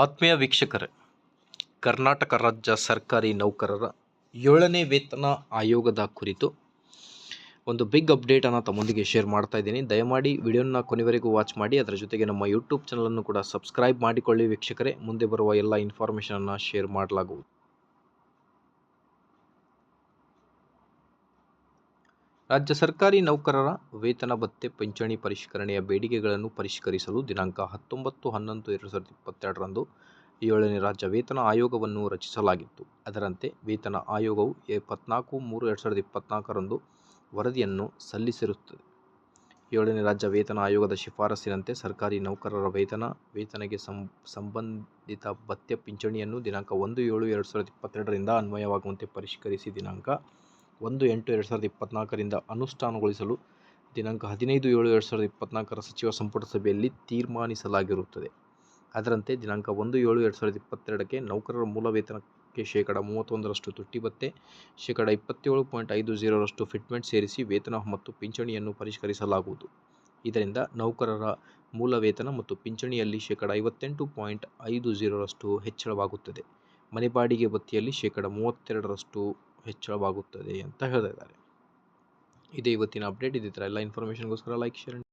ಆತ್ಮೀಯ ವೀಕ್ಷಕರೇ, ಕರ್ನಾಟಕ ರಾಜ್ಯ ಸರ್ಕಾರಿ ನೌಕರರ ಏಳನೇ ವೇತನ ಆಯೋಗದ ಕುರಿತು ಒಂದು ಬಿಗ್ ಅಪ್ಡೇಟನ್ನು ತಮ್ಮೊಂದಿಗೆ ಶೇರ್ ಮಾಡ್ತಾ ಇದ್ದೀನಿ. ದಯಮಾಡಿ ವಿಡಿಯೋನ ಕೊನೆವರೆಗೂ ವಾಚ್ ಮಾಡಿ, ಅದರ ಜೊತೆಗೆ ನಮ್ಮ ಯೂಟ್ಯೂಬ್ ಚಾನಲನ್ನು ಕೂಡ ಸಬ್ಸ್ಕ್ರೈಬ್ ಮಾಡಿಕೊಳ್ಳಿ ವೀಕ್ಷಕರೇ. ಮುಂದೆ ಬರುವ ಎಲ್ಲ ಇನ್ಫಾರ್ಮೇಷನನ್ನು ಶೇರ್ ಮಾಡಲಾಗುವುದು. ರಾಜ್ಯ ಸರ್ಕಾರಿ ನೌಕರರ ವೇತನ ಭತ್ಯೆ ಪಿಂಚಣಿ ಪರಿಷ್ಕರಣೆಯ ಬೇಡಿಕೆಗಳನ್ನು ಪರಿಷ್ಕರಿಸಲು ದಿನಾಂಕ ಹತ್ತೊಂಬತ್ತು ಹನ್ನೊಂದು ಎರಡು ಸಾವಿರದ ಇಪ್ಪತ್ತೆರಡರಂದು ಏಳನೇ ರಾಜ್ಯ ವೇತನ ಆಯೋಗವನ್ನು ರಚಿಸಲಾಗಿತ್ತು. ಅದರಂತೆ ವೇತನ ಆಯೋಗವು ಇಪ್ಪತ್ನಾಲ್ಕು ಮೂರು ಎರಡು ಸಾವಿರದ ಇಪ್ಪತ್ನಾಲ್ಕರಂದು ವರದಿಯನ್ನು ಸಲ್ಲಿಸಿರುತ್ತದೆ ಏಳನೇ ರಾಜ್ಯ ವೇತನ ಆಯೋಗದ ಶಿಫಾರಸಿನಂತೆ ಸರ್ಕಾರಿ ನೌಕರರ ವೇತನ, ವೇತನಗೆ ಸಂಬಂಧಿತ ಭತ್ಯೆ ಪಿಂಚಣಿಯನ್ನು ದಿನಾಂಕ ಒಂದು ಏಳು ಎರಡು ಸಾವಿರದ ಇಪ್ಪತ್ತೆರಡರಿಂದ ಅನ್ವಯವಾಗುವಂತೆ ಪರಿಷ್ಕರಿಸಿ ದಿನಾಂಕ ಒಂದು ಎಂಟು ಎರಡು ಸಾವಿರದ ಇಪ್ಪತ್ನಾಲ್ಕರಿಂದ ಅನುಷ್ಠಾನಗೊಳಿಸಲು ದಿನಾಂಕ ಹದಿನೈದು ಏಳು ಎರಡು ಸಾವಿರದ ಇಪ್ಪತ್ತ್ನಾಲ್ಕರ ಸಚಿವ ಸಂಪುಟ ಸಭೆಯಲ್ಲಿ ತೀರ್ಮಾನಿಸಲಾಗಿರುತ್ತದೆ. ಅದರಂತೆ ದಿನಾಂಕ ಒಂದು ಏಳು ಎರಡು ಸಾವಿರದ ಇಪ್ಪತ್ತೆರಡಕ್ಕೆ ನೌಕರರ ಮೂಲ ವೇತನಕ್ಕೆ ಶೇಕಡ ಮೂವತ್ತೊಂದರಷ್ಟು ತುಟ್ಟಿ ಭತ್ತೆ, ಶೇಕಡ ಇಪ್ಪತ್ತೇಳು ಪಾಯಿಂಟ್ ಐದು ಜೀರೋರಷ್ಟು ಫಿಟ್ಮೆಂಟ್ ಸೇರಿಸಿ ವೇತನ ಮತ್ತು ಪಿಂಚಣಿಯನ್ನು ಪರಿಷ್ಕರಿಸಲಾಗುವುದು. ಇದರಿಂದ ನೌಕರರ ಮೂಲ ವೇತನ ಮತ್ತು ಪಿಂಚಣಿಯಲ್ಲಿ ಶೇಕಡ ಐವತ್ತೆಂಟು ಪಾಯಿಂಟ್ ಐದು ಜೀರೋರಷ್ಟು ಹೆಚ್ಚಳವಾಗುತ್ತದೆ. ಮನೆ ಬಾಡಿಗೆ ಭತ್ಯೆಯಲ್ಲಿ ಶೇಕಡ ಮೂವತ್ತೆರಡರಷ್ಟು ಹೆಚ್ಚಳವಾಗುತ್ತದೆ ಅಂತ ಹೇಳ್ತಾ ಇದ್ದಾರೆ. ಇದೇ ಇವತ್ತಿನ ಅಪ್ಡೇಟ್ ಇದೇ ಥರ ಎಲ್ಲ ಇನ್ಫಾರ್ಮೇಷನ್ಗೋಸ್ಕರ ಲೈಕ್ ಶೇರ್